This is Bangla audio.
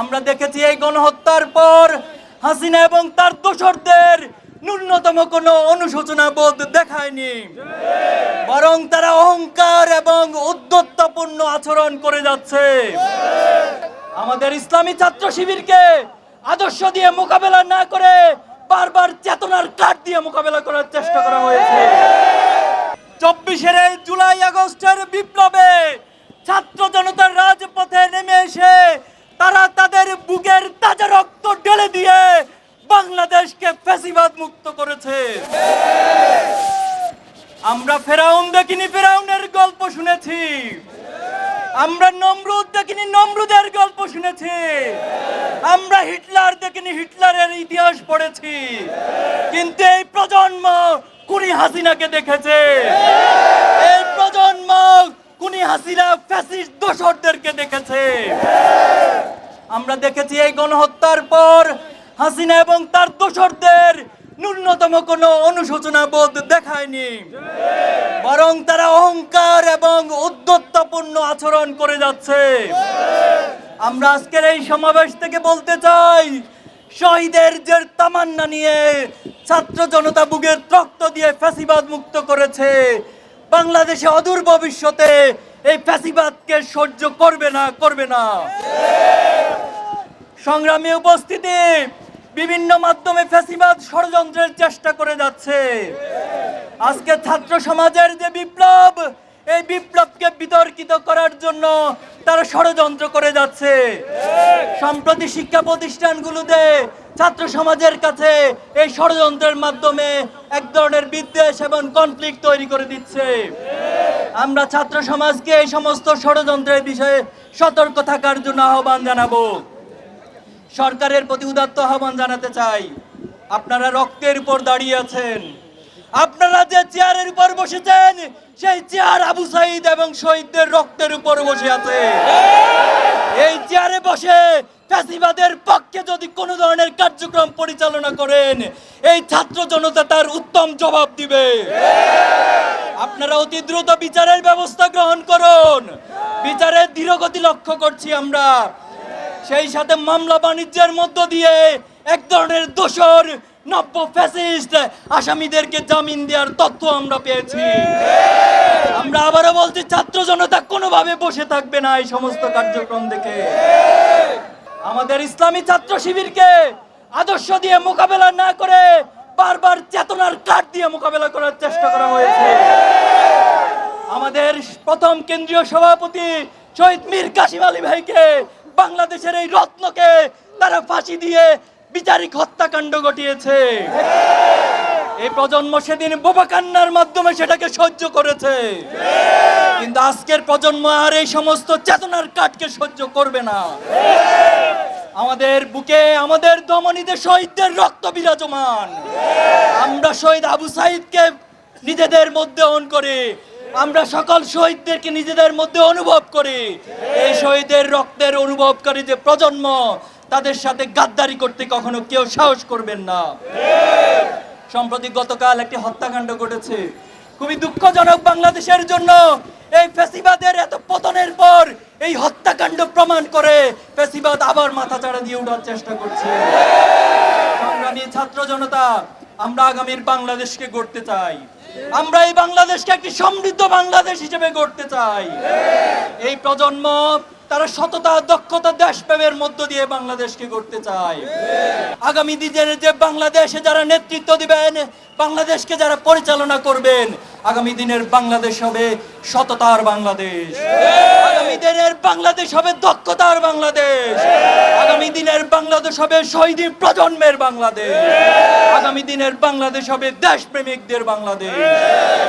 আমরা দেখেছি এই গণহত্যার পর হাসিনা এবং তার দোসরদের ন্যূনতম কোনো অনুশোচনা বোধ দেখায়নি। বরং তারা অহংকার এবং উদ্ধত্তপূর্ণ আচরণ করে যাচ্ছে। আমাদের ইসলামী ছাত্র শিবিরকে আদর্শ দিয়ে মোকাবেলা না করে বারবার চেতনার কাঠ দিয়ে মোকাবেলা করার চেষ্টা করা হয়েছে। চব্বিশের জুলাই আগস্টের দিয়ে বাংলাদেশকে ফ্যাসিবাদ মুক্ত করেছে। আমরা ফেরাউন দেখিনি, ফেরাউনের গল্প শুনেছি। আমরা নমরুদ দেখিনি, নমরুদের গল্প শুনেছি। আমরা হিটলার দেখিনি, হিটলারের ইতিহাস পড়েছি। কিন্তু এই প্রজন্ম কুনি হাসিনাকে দেখেছে। এই প্রজন্ম কুনি হাসিনা ফ্যাসিস্ট দোসরদেরকে দেখেছে। আমরা দেখেছি এই গণহত্যার পর হাসিনা এবং তার দোসরদের ন্যূনতম কোনো অনুশোচনা বোধ দেখায়নি। বরং তারা অহংকার এবং উদ্ধত্তপূর্ণ আচরণ করে যাচ্ছে। আমরা আজকের এই সমাবেশ থেকে বলতে চাই, শহীদের যে তামান্না নিয়ে ছাত্র জনতা বুকের রক্ত দিয়ে ফ্যাসিবাদ মুক্ত করেছে। বাংলাদেশে অদূর ভবিষ্যতে এই ফ্যাসিবাদকে সহ্য করবে না করবে না। সংগ্রামী উপস্থিতি বিভিন্ন মাধ্যমে ফ্যাসিবাদ ষড়যন্ত্রের চেষ্টা করে যাচ্ছে। আজকে ছাত্র সমাজের যে বিপ্লব, এই বিপ্লবকে বিতর্কিত করার জন্য তারা ষড়যন্ত্র করে যাচ্ছে। সম্প্রতি শিক্ষা প্রতিষ্ঠানগুলোতে ছাত্র সমাজের কাছে এই ষড়যন্ত্রের মাধ্যমে এক ধরনের বিদ্বেষ এবং কনফ্লিক্ট তৈরি করে দিচ্ছে। আমরা ছাত্র সমাজকে এই সমস্ত ষড়যন্ত্রের বিষয়ে সতর্ক থাকার জন্য আহ্বান জানাব। সরকারের প্রতি উদাত্ত আহ্বান জানাতে চাই। আপনারা রক্তের উপর দাঁড়িয়ে আছেন। আপনারা যে চেয়ারের উপর বসেছেন, সেই চেয়ার আবু সাইদ এবং শহীদদের রক্তের উপর বসে আছে। এই চেয়ারে বসে ফ্যাসিবাদের পক্ষে যদি কোনো ধরনের কার্যক্রম পরিচালনা করেন, এই ছাত্র জনতা তার উত্তম জবাব দিবে। আপনারা অতি দ্রুত বিচারের ব্যবস্থা গ্রহণ করুন। বিচারের ধীরগতি লক্ষ্য করছি আমরা। সেই সাথে মামলা বাণিজ্যের মধ্য দিয়ে এক ধরনের দোষর, নব্য ফ্যাসিস্ট আসামিদেরকে জামিন দেওয়ার তথ্য আমরা পেয়েছি। আমরা আবারও বলছি, ছাত্র জনতা কোনোভাবে বসে থাকবে না এই সমস্ত কার্যক্রম দেখে। আমাদের ইসলামী ছাত্র শিবিরকে আদর্শ দিয়ে মোকাবেলা না করে বারবার চেতনার কাঠ দিয়ে মোকাবেলা করার চেষ্টা করা হয়েছে। আমাদের প্রথম কেন্দ্রীয় সভাপতি শহীদ মীর কাশিম আলী ভাইকে বাংলাদেশের এই রত্নকে তারা ফাঁসি দিয়ে বিচারিক হত্যাকাণ্ড ঘটিয়েছে। এই প্রজন্ম সেদিন বোবা কান্নার মাধ্যমে সেটাকে সহ্য করেছে। কিন্তু আজকের প্রজন্ম আর এই সমস্ত চেতনার কাঠকে সহ্য করবে না। আমাদের বুকে আমাদের দমনীতে শহীদদের রক্ত বিরাজমান। আমরা শহীদ আবু সাইদকে নিজেদের মধ্যে অন করি আমরা সকল শহীদদেরকে নিজেদের মধ্যে অনুভব করি। এই শহীদের রক্তের অনুভবকারী যে প্রজন্ম, তাদের সাথে গাদ্দারি করতে কখনো কেউ সাহস করবেন না। সম্প্রতি গতকাল একটি হত্যাকাণ্ড ঘটেছে। খুবই দুঃখজনক বাংলাদেশের জন্য। এই ফেসিবাদের এত পতনের পর এই হত্যাকাণ্ড প্রমাণ করে ফেসিবাদ আবার মাথা চাড়া দিয়ে ওঠার চেষ্টা করছে। সংগ্রামী ছাত্র জনতা আমরা আগামীর বাংলাদেশকে গড়তে চাই। আমরা এই বাংলাদেশকে একটি সমৃদ্ধ বাংলাদেশ হিসেবে গড়তে চাই। এই প্রজন্ম, তারা সততা, দক্ষতা, দেশপ্রেমের মধ্য দিয়ে বাংলাদেশকে গড়তে চায়। আগামী দিনের যে বাংলাদেশে যারা নেতৃত্ব দিবেন, বাংলাদেশকে যারা পরিচালনা করবেন, আগামী দিনের বাংলাদেশ হবে সততার বাংলাদেশ। আগামী দিনের বাংলাদেশ হবে দক্ষতার বাংলাদেশ। আগামী দিনের বাংলাদেশ হবে শহীদ প্রজন্মের বাংলাদেশ। আগামী দিনের বাংলাদেশ হবে দেশপ্রেমিকদের বাংলাদেশ।